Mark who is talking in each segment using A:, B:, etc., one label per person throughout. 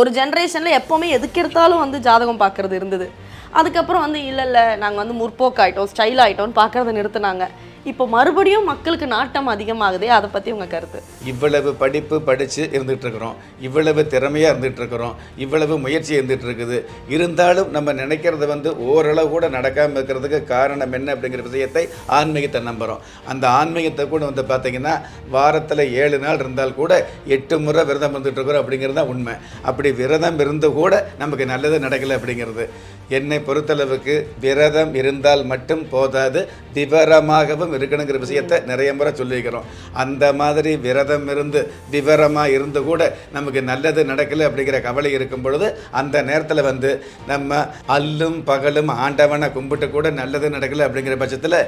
A: ஒரு ஜென்ரேஷனில் எப்போவுமே எதுக்கு எடுத்தாலும் வந்து ஜாதகம் பார்க்குறது இருந்தது. அதுக்கப்புறம் வந்து இல்லை இல்லை நாங்கள் வந்து முற்போக்கு ஆயிட்டோம் ஸ்டைல் ஆகிட்டோம்னு பார்க்கறத நிறுத்தினாங்க. இப்போ மறுபடியும் மக்களுக்கு நாட்டம் அதிகமாகுதே அதை பற்றி உங்கள் கருத்து?
B: இவ்வளவு படிப்பு படித்து இருந்துகிட்டு இருக்கிறோம் இவ்வளவு திறமையாக இருந்துகிட்டு இருக்கிறோம் இவ்வளவு முயற்சி இருந்துகிட்டு இருக்குது இருந்தாலும் நம்ம நினைக்கிறத வந்து ஓரளவு கூட நடக்காமல் இருக்கிறதுக்கு காரணம் என்ன அப்படிங்கிற விஷயத்தை ஆன்மீகத்தை நம்புகிறோம் அந்த ஆன்மீகத்தை கூட வந்து பார்த்திங்கன்னா வாரத்தில் ஏழு நாள் இருந்தால் கூட எட்டு முறை விரதம் இருந்துகிட்டு இருக்கிறோம் அப்படிங்கிறது தான் உண்மை. அப்படி விரதம் இருந்து கூட நமக்கு நல்லது நடக்கலை அப்படிங்கிறது. என்னை பொறுத்தளவுக்கு விரதம் இருந்தால் மட்டும் போதாது விவரமாகவும் இருக்கணுங்கிற விஷயத்தை நிறைய முறை சொல்லியிருக்கிறோம். அந்த மாதிரி விரதம் இருந்து விவரமாக இருந்து கூட நமக்கு நல்லது நடக்கலை அப்படிங்கிற கவலை இருக்கும் பொழுது அந்த நேரத்தில் வந்து நம்ம அல்லும் பகலும் ஆண்டவனை கும்பிட்டு கூட நல்லது நடக்கலை அப்படிங்கிற பட்சத்தில்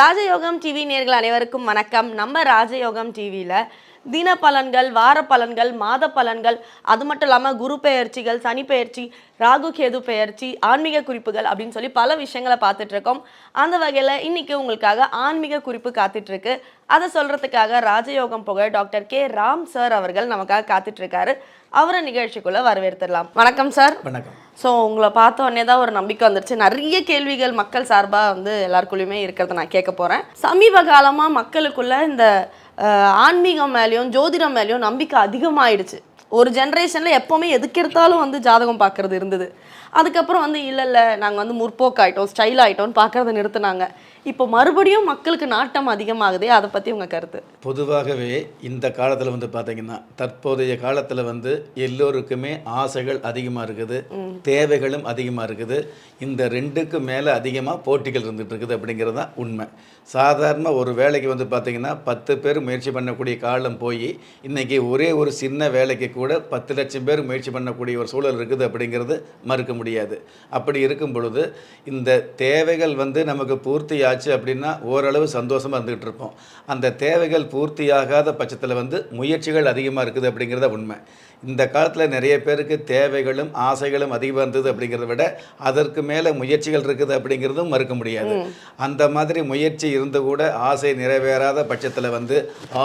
A: ராஜயோகம் டிவி நேர்கள் அனைவருக்கும் வணக்கம். நம்ம ராஜயோகம் டிவியில் தின பலன்கள் வார பலன்கள் மாத பலன்கள் அது மட்டும் இல்லாமல் குரு பெயர்ச்சிகள் சனி பெயர்ச்சி ராகு கேது பெயர்ச்சி ஆன்மீக குறிப்புகள் அப்படின்னு சொல்லி பல விஷயங்களை பார்த்துட்டு இருக்கோம் அந்த வகையில் இன்னைக்கு உங்களுக்காக ஆன்மீக குறிப்பு காத்துட்டு இருக்கு அதை சொல்றதுக்காக ராஜயோகம் புகழ் டாக்டர் கே. ராம் சார் அவர்கள் நமக்காக காத்துட்டு இருக்காரு அவரை நிகழ்ச்சிக்குள்ள வரவேற்றுடலாம் வணக்கம் சார்
B: வணக்கம்.
A: ஸோ உங்களை பார்த்த உடனே தான் ஒரு நம்பிக்கை வந்துருச்சு. நிறைய கேள்விகள் மக்கள் சார்பாக வந்து எல்லாருக்குள்ளேயுமே இருக்கிறத நான் கேட்க போகிறேன் சமீப காலமாக மக்களுக்குள்ள இந்த ஆன்மீகம் மேலேயும் ஜோதிடம் மேலேயும் நம்பிக்கை அதிகமாகிடுச்சு ஒரு ஜென்ரேஷனில் எப்போவுமே எதுக்கு எடுத்தாலும் வந்து ஜாதகம் பார்க்குறது இருந்தது. அதுக்கப்புறம் வந்து இல்லை இல்லை நாங்கள் வந்து முற்போக்காயிட்டோம் ஸ்டைல் ஆகிட்டோம்னு பார்க்குறத நிறுத்தினாங்க. இப்போ மறுபடியும் மக்களுக்கு நாட்டம் அதிகமாகுதே அதை பற்றி உங்கள் கருத்து?
B: பொதுவாகவே இந்த காலத்தில் வந்து பார்த்தீங்கன்னா தற்போதைய காலத்தில் வந்து எல்லோருக்குமே ஆசைகள் அதிகமாக இருக்குது தேவைகளும் அதிகமாக இருக்குது. இந்த ரெண்டுக்கு மேலே அதிகமாக போட்டிகள் இருந்துகிட்டு இருக்குது அப்படிங்கிறது தான் உண்மை. சாதாரண ஒரு வேலைக்கு வந்து பார்த்தீங்கன்னா பத்து பேர் முயற்சி பண்ணக்கூடிய காலம் போய் இன்றைக்கி ஒரே ஒரு சின்ன வேலைக்கு கூட பத்து லட்சம் பேர் முயற்சி பண்ணக்கூடிய ஒரு சூழல் இருக்குது அப்படிங்கிறது மறுக்க முடியாது. அப்படி இருக்கும் பொழுது இந்த தேவைகள் வந்து நமக்கு பூர்த்தி ஆச்சு அப்படின்னா ஓரளவு சந்தோஷமாக இருந்துகிட்டு இருப்போம். அந்த தேவைகள் பூர்த்தியாகாத பட்சத்தில் வந்து முயற்சிகள் அதிகமாக இருக்குது அப்படிங்கிறத உண்மை. இந்த காலத்தில் நிறைய பேருக்கு தேவைகளும் ஆசைகளும் அதிகமாக இருந்தது அப்படிங்கிறத விட அதற்கு மேலே முயற்சிகள் இருக்குது அப்படிங்கிறதும் மறுக்க முடியாது. அந்த மாதிரி முயற்சி இருந்து கூட ஆசை நிறைவேறாத பட்சத்தில் வந்து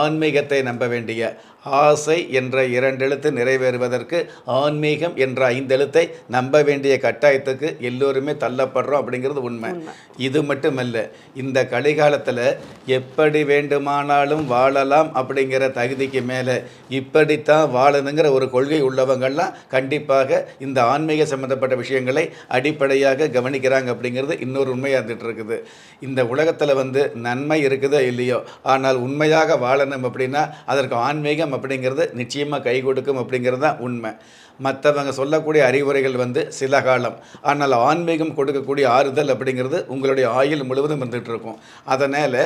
B: ஆன்மீகத்தை நம்ப வேண்டிய ஆசை என்ற இரண்டெழுத்து நிறைவேறுவதற்கு ஆன்மீகம் என்ற ஐந்தெழுத்தை நம்ப வேண்டிய கட்டாயத்துக்கு எல்லோருமே தள்ளப்படுறோம் அப்படிங்கிறது உண்மை. இது மட்டுமல்ல இந்த கலிகாலத்தில் எப்படி வேண்டுமானாலும் வாழலாம் அப்படிங்கிற தகுதிக்கு மேலே இப்படித்தான் வாழணுங்கிற ஒரு கொள்கை உள்ளவங்கள்லாம் கண்டிப்பாக இந்த ஆன்மீக சம்மந்தப்பட்ட விஷயங்களை அடிப்படையாக கவனிக்கிறாங்க அப்படிங்கிறது இன்னொரு உண்மையாக இருந்துட்டு இருக்குது இந்த உலகத்தில் வந்து நன்மை இருக்குதோ இல்லையோ ஆனால் உண்மையாக வாழணும் அப்படின்னா அதற்கு ஆன்மீகம் அப்படிங்கிறது நிச்சயமாக கை கொடுக்கும் அப்படிங்கிறது தான் உண்மை. மற்றவங்க சொல்லக்கூடிய அறிவுரைகள் வந்து சில காலம். ஆனால் ஆன்மீகம் கொடுக்கக்கூடிய ஆறுதல் அப்படிங்கிறது உங்களுடைய ஆயுள் முழுவதும் வந்துட்டு இருக்கும். அதனால்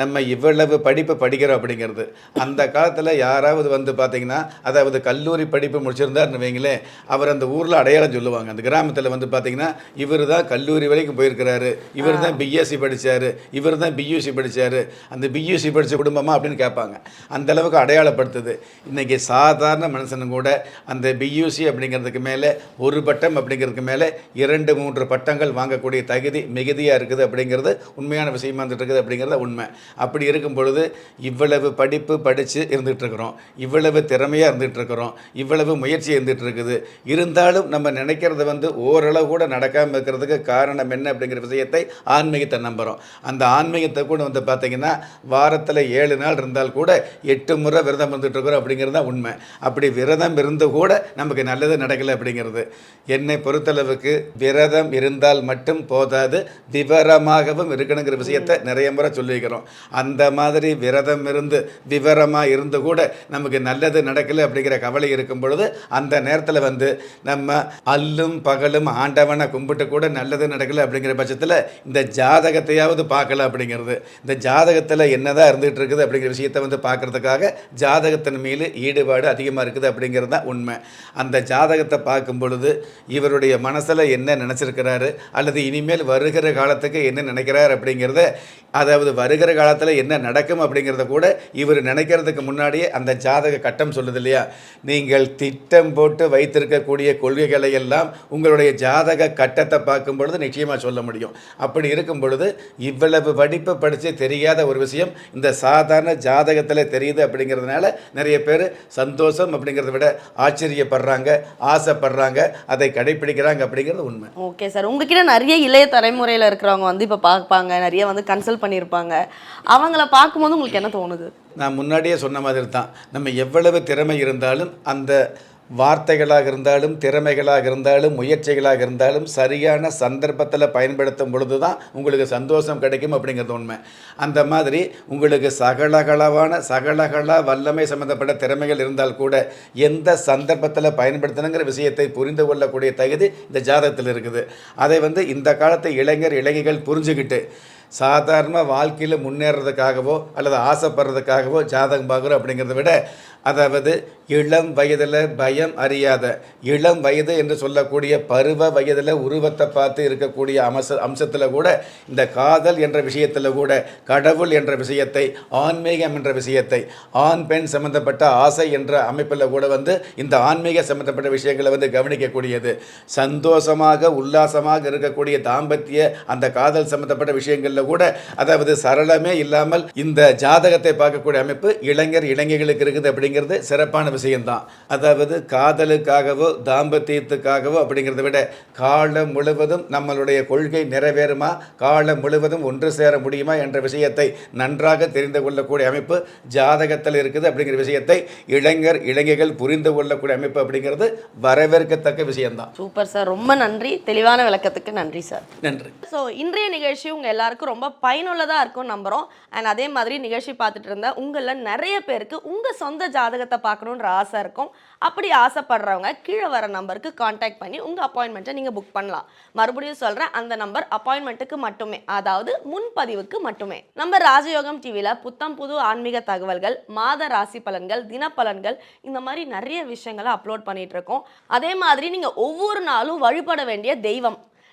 B: நம்ம இவ்வளவு படிப்பு படிக்கிறோம் அப்படிங்கிறது. அந்த காலத்தில் யாராவது வந்து பார்த்திங்கன்னா அதாவது கல்லூரி படிப்பு முடிச்சிருந்தாருன்னு வைங்களேன் அவர் அந்த ஊரில் அடையாளம் சொல்லுவாங்க. அந்த கிராமத்தில் வந்து பார்த்திங்கன்னா இவர் தான் கல்லூரி வரைக்கும் போயிருக்கிறாரு. இவர் தான் பிஎஸ்சி படித்தார் இவர் தான் பியூசி படித்தார் அந்த பியூசி படித்த குடும்பமா அப்படின்னு கேட்பாங்க. அந்த அளவுக்கு அடையாளப்படுத்துது. இன்றைக்கி சாதாரண மனுஷனும் கூட அந்த பியூசி அப்படிங்கிறதுக்கு மேலே ஒரு பட்டம் அப்படிங்கிறதுக்கு மேலே இரண்டு மூன்று பட்டங்கள் வாங்கக்கூடிய தகுதி மிகுதியாக இருக்குது அப்படிங்கிறது உண்மையான விஷயமா இருந்துட்டு இருக்குது அப்படிங்கிறத உண்மை. அப்படி இருக்கும் பொழுது இவ்வளவு படிப்பு படித்து இருந்துகிட்டு இருக்கிறோம். இவ்வளவு திறமையாக இருந்துகிட்ருக்குறோம் இவ்வளவு முயற்சி இருந்துகிட்டு இருக்குது. இருந்தாலும் நம்ம நினைக்கிறது வந்து ஓரளவு கூட நடக்காமல் இருக்கிறதுக்கு காரணம் என்ன அப்படிங்கிற விஷயத்தை ஆன்மீகத்தை நம்புகிறோம் அந்த ஆன்மீகத்தை கூட வந்து பார்த்திங்கன்னா வாரத்தில் ஏழு நாள் இருந்தால் கூட எட்டு முறை விரதம் இருந்துகிட்ருக்குறோம் அப்படிங்கிறது தான் உண்மை. அப்படி விரதம் இருந்து கூட நமக்கு நல்லது நடக்கலை அப்படிங்கிறது. என்னை பொறுத்தளவுக்கு விரதம் இருந்தால் மட்டும் போதாது விவரமாகவும் இருக்கணுங்கிற விஷயத்தை நிறைய முறை சொல்லிக்கிறோம் அந்த மாதிரி விரதம் இருந்து விவரமாக இருந்து கூட நமக்கு நல்லது நடக்கலை அப்படிங்கிற கவலை இருக்கும் பொழுது அந்த நேரத்தில் வந்து நம்ம அல்லும் பகலும் ஆண்டவனை கும்பிட்டு கூட நல்லது நடக்கலை அப்படிங்கிற பட்சத்தில் இந்த ஜாதகத்தையாவது பார்க்கல அப்படிங்கிறது. இந்த ஜாதகத்தில் என்னதான் இருந்துகிட்டு இருக்குது அப்படிங்கிற விஷயத்தை வந்து பார்க்கறதுக்காக ஜாதகத்தின் மீது ஈடுபாடு அதிகமாக இருக்குது அப்படிங்கிறது தான் உண்மை. அந்த அந்த ஜாதகத்தை பார்க்கும் பொழுது இவருடைய மனசில் என்ன நினச்சிருக்கிறாரு? அல்லது இனிமேல் வருகிற காலத்துக்கு என்ன நினைக்கிறார் அப்படிங்கிறத அதாவது வருகிற காலத்தில் என்ன நடக்கும் அப்படிங்கிறத கூட இவர் நினைக்கிறதுக்கு முன்னாடியே அந்த ஜாதக கட்டம் சொல்லுது இல்லையா? நீங்கள் திட்டம் போட்டு வைத்திருக்கக்கூடிய கொள்கைகளை எல்லாம் உங்களுடைய ஜாதக கட்டத்தை பார்க்கும் பொழுது நிச்சயமாக சொல்ல முடியும். அப்படி இருக்கும் பொழுது இவ்வளவு படிப்பு படித்து தெரியாத ஒரு விஷயம் இந்த சாதாரண ஜாதகத்தில் தெரியுது அப்படிங்கிறதுனால நிறைய பேர் சந்தோஷம் அப்படிங்கிறத விட ஆச்சரியப்படுறாங்க. ஆசைப்படுறாங்க அதை கடைப்பிடிக்கிறாங்க அப்படிங்கிறது உண்மை.
A: Okay sir. உங்ககிட்ட நிறைய இளைய தலைமுறையில் இருக்கிறவங்க வந்து இப்போ பார்ப்பாங்க நிறைய வந்து கன்சல்ட் பண்ணியிருப்பாங்க. அவங்கள பார்க்கும்போது உங்களுக்கு என்ன தோணுது?
B: நான் முன்னாடியே சொன்ன மாதிரி தான் நம்ம எவ்வளவு திறமை இருந்தாலும் அந்த வார்த்தைகளாக இருந்தாலும் திறமைகளாக இருந்தாலும் முயற்சிகளாக இருந்தாலும் சரியான சந்தர்ப்பத்தில் பயன்படுத்தும் பொழுது தான் உங்களுக்கு சந்தோஷம் கிடைக்கும் அப்படிங்கிறது உண்மை. அந்த மாதிரி உங்களுக்கு சகலகளவான சகலகள வல்லமை சம்மந்தப்பட்ட திறமைகள் இருந்தால் கூட எந்த சந்தர்ப்பத்தில் பயன்படுத்தணுங்கிற விஷயத்தை புரிந்து கொள்ளக்கூடிய தகுதி இந்த ஜாதகத்தில் இருக்குது. அதை வந்து இந்த காலத்து இளைஞர் இளைஞர்கள் புரிஞ்சுக்கிட்டு சாதாரண வாழ்க்கையில் முன்னேறதுக்காகவோ அல்லது ஆசைப்படுறதுக்காகவோ ஜாதகம் பார்க்குறோம் அப்படிங்கிறத விட அதாவது இளம் வயதில் பயம் அறியாத இளம் வயது என்று சொல்லக்கூடிய பருவ வயதில் உருவத்தை பார்த்து இருக்கக்கூடிய அம்ச அம்சத்தில் கூட இந்த காதல் என்ற விஷயத்தில் கூட கடவுள் என்ற விஷயத்தை ஆன்மீகம் என்ற விஷயத்தை ஆண் பெண் சம்பந்தப்பட்ட ஆசை என்ற அமைப்பில் கூட வந்து இந்த ஆன்மீக சம்பந்தப்பட்ட விஷயங்களை வந்து கவனிக்கக்கூடியது. சந்தோஷமாக உல்லாசமாக இருக்கக்கூடிய தாம்பத்திய அந்த காதல் சம்பந்தப்பட்ட விஷயங்களில் கூட அதாவது சரளமே இல்லாமல் இந்த ஜாதகத்தை பார்க்கக்கூடிய அமைப்பு இளைஞர் இளைஞர்களுக்கு இருக்குது அப்படிங்கிறது சிறப்பான விஷயம்தான். அதாவது காதலுக்காகவோ தாம்பத்தியத்துக்காகவோ அப்படிங்கிறத விட காலம் முழுவதும் நம்மளுடைய கொள்கை நிறைவேறுமா? காலம் முழுவதும் ஒன்று சேர முடியுமா? என்ற விஷயத்தை நன்றாக தெரிந்து கொள்ளக்கூடிய அமைப்பு ஜாதகத்தில் இருக்குது அப்படிங்கிற விஷயத்தை இளைஞர் இளைஞர்கள் புரிந்து கொள்ளக்கூடிய அமைப்பு அப்படிங்கிறது வரவேற்கத்தக்க விஷயம்தான்.
A: Super sir. ரொம்ப நன்றி. தெளிவான விளக்கத்துக்கு நன்றி சார்.
B: நன்றி.
A: ஸோ இன்றைய நிகழ்ச்சி உங்கள் எல்லாருக்கும் ரொம்ப பயனுள்ளதாக இருக்கும் நம்புகிறோம் அண்ட் அதே மாதிரி நிகழ்ச்சி பார்த்துட்டு இருந்த உங்களில் நிறைய பேருக்கு உங்கள் சொந்த ஜாதகத்தை பார்க்கணுன்ற ஆசை இருக்கும். அப்படி ஆசைப்படுறவங்க கீழே வர நம்பருக்கு காண்டாக்ட் பண்ணி உங்கள் அப்பாயின்மெண்ட்டை நீங்கள் புக் பண்ணலாம். மறுபடியும் சொல்கிறேன் அந்த நம்பர் அப்பாயின்மெண்ட்டுக்கு மட்டுமே அதாவது முன்பதிவுக்கு மட்டுமே. நம்ம ராஜயோகம் டிவியில் புத்தம் புது ஆன்மீக தகவல்கள் மாத ராசி பலன்கள் தினப்பலன்கள் இந்த மாதிரி நிறைய விஷயங்களை அப்லோட் பண்ணிகிட்ருக்கோம் இருக்கோம். அதே மாதிரி நீங்கள் ஒவ்வொரு நாளும் வழிபட வேண்டிய தெய்வம்